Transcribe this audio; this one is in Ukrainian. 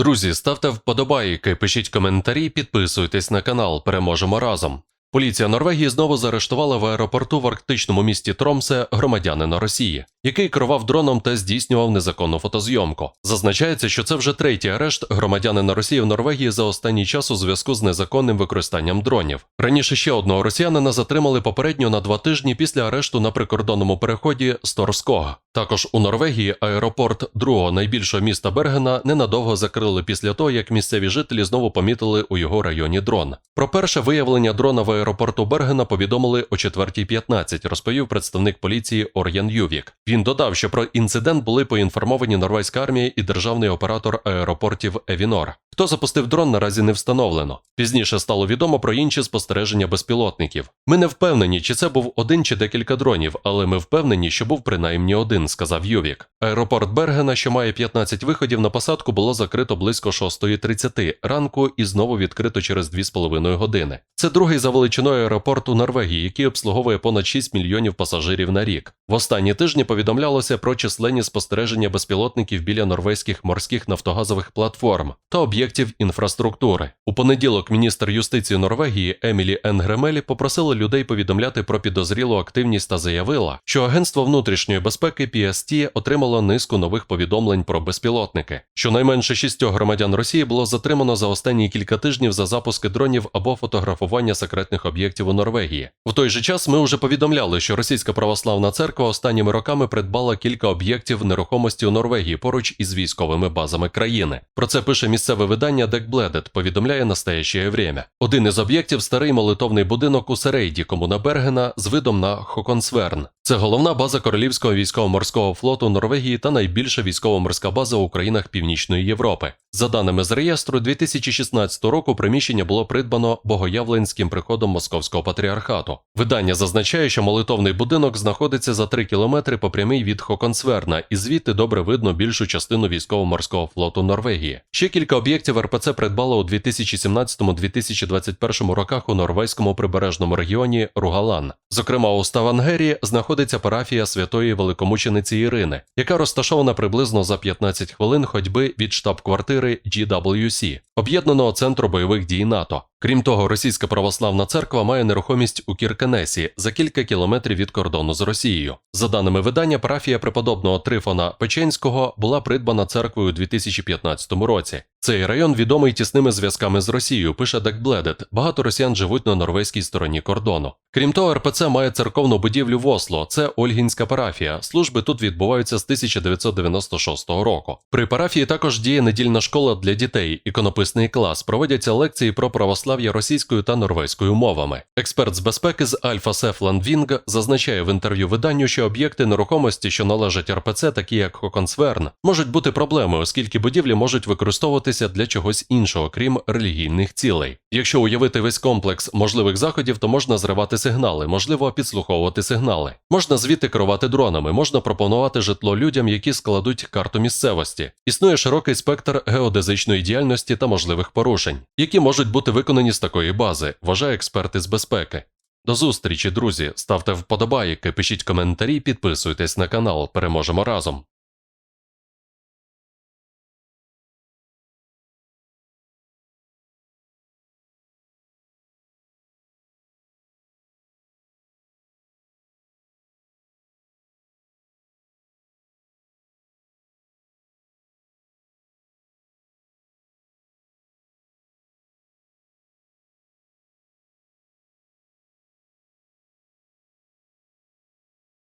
Друзі, ставте вподобайки, пишіть коментарі, підписуйтесь на канал. Переможемо разом. Поліція Норвегії знову заарештувала в аеропорту в арктичному місті Тромсе громадянина Росії, який керував дроном та здійснював незаконну фотозйомку. Зазначається, що це вже третій арешт громадянина Росії в Норвегії за останній час у зв'язку з незаконним використанням дронів. Раніше ще одного росіянина затримали попередньо на два тижні після арешту на прикордонному переході Сторскога. Також у Норвегії аеропорт другого найбільшого міста Бергена ненадовго закрили після того, як місцеві жителі знову помітили у його районі дрон. Про перше виявлення дрона в аеропорту Бергена повідомили о 4.15, розповів представник поліції Ор'ян Ювік. Він додав, що про інцидент були поінформовані норвезька армія і державний оператор аеропортів Евінор. Хто запустив дрон, наразі не встановлено. Пізніше стало відомо про інші спостереження безпілотників. Ми не впевнені, чи це був один чи декілька дронів, але ми впевнені, що був принаймні один, сказав Ювік. Аеропорт Бергена, що має 15 виходів на посадку, було закрито близько 6.30 ранку і знову відкрито через 2,5 години. Це другий за величиною аеропорт у Норвегії, який обслуговує понад 6 мільйонів пасажирів на рік. В останні тижні повідомлялося про численні спостереження безпілотників біля норвезьких морських нафтогазових платформ та об'єктів інфраструктури. У понеділок міністр юстиції Норвегії Емілі Енгремелі попросила людей повідомляти про підозрілу активність та заявила, що Агентство внутрішньої безпеки PST отримало низку нових повідомлень про безпілотники. Щонайменше шістьох громадян Росії було затримано за останні кілька тижнів за запуски дронів або фотографування секретних об'єктів у Норвегії. В той же час ми вже повідомляли, що Російська православна церква останніми роками придбала кілька об'єктів нерухомості у Норвегії поруч із військовими базами країни. Про це пише місцеве видання Декбледет, повідомляє настоящее время. Один із об'єктів старий молитовний будинок у Серейді, комуна Бергена, з видом на Хоконсверн. Це головна база Королівського військово-морського флоту Норвегії та найбільша військово-морська база у країнах Північної Європи. За даними з реєстру, 2016 року приміщення було придбано богоявленським приходом Московського патріархату. Видання зазначає, що молитовний будинок знаходиться за 3 кілометри по прямій від Хоконсверна, і звідти добре видно більшу частину військово-морського флоту Норвегії. Ще кілька об'єктів РПЦ придбало у 2017-2021 роках у норвезькому прибережному регіоні Ругалан. Зокрема, у Ставангері знаходиться парафія святої великомучениці Ірини, яка розташована приблизно за 15 хвилин ходьби від штаб-квартири GWC, об'єднаного центру бойових дій НАТО. Крім того, Російська православна церква має нерухомість у Кіркенесі за кілька кілометрів від кордону з Росією. За даними видання, парафія преподобного Трифона Печенського була придбана церквою у 2015 році. Цей район відомий тісними зв'язками з Росією, пише Декбледет. Багато росіян живуть на норвезькій стороні кордону. Крім того, РПЦ має церковну будівлю в Осло. Це Ольгінська парафія. Служби тут відбуваються з 1996 року. При парафії також діє недільна школа для дітей, іконописний клас. Проводяться лекції про православ'я російською та норвезькою мовами. Експерт з безпеки з Альфа Сеф Ландвінг зазначає в інтерв'ю виданню, що об'єкти нерухомості, що належать РПЦ, такі як Хоконсверн, можуть бути проблемою, оскільки будівлі можуть використовуватися для чогось іншого, крім релігійних цілей. Якщо уявити весь комплекс можливих заходів, то можна зривати сигнали, можливо, підслуховувати сигнали. Можна звідти керувати дронами, можна пропонувати житло людям, які складуть карту місцевості. Існує широкий спектр геодезичної діяльності та можливих порушень, які можуть бути виконані з такої бази, вважає експерти з безпеки. До зустрічі, друзі. Ставте вподобайки, пишіть коментарі, підписуйтесь на канал. Переможемо разом.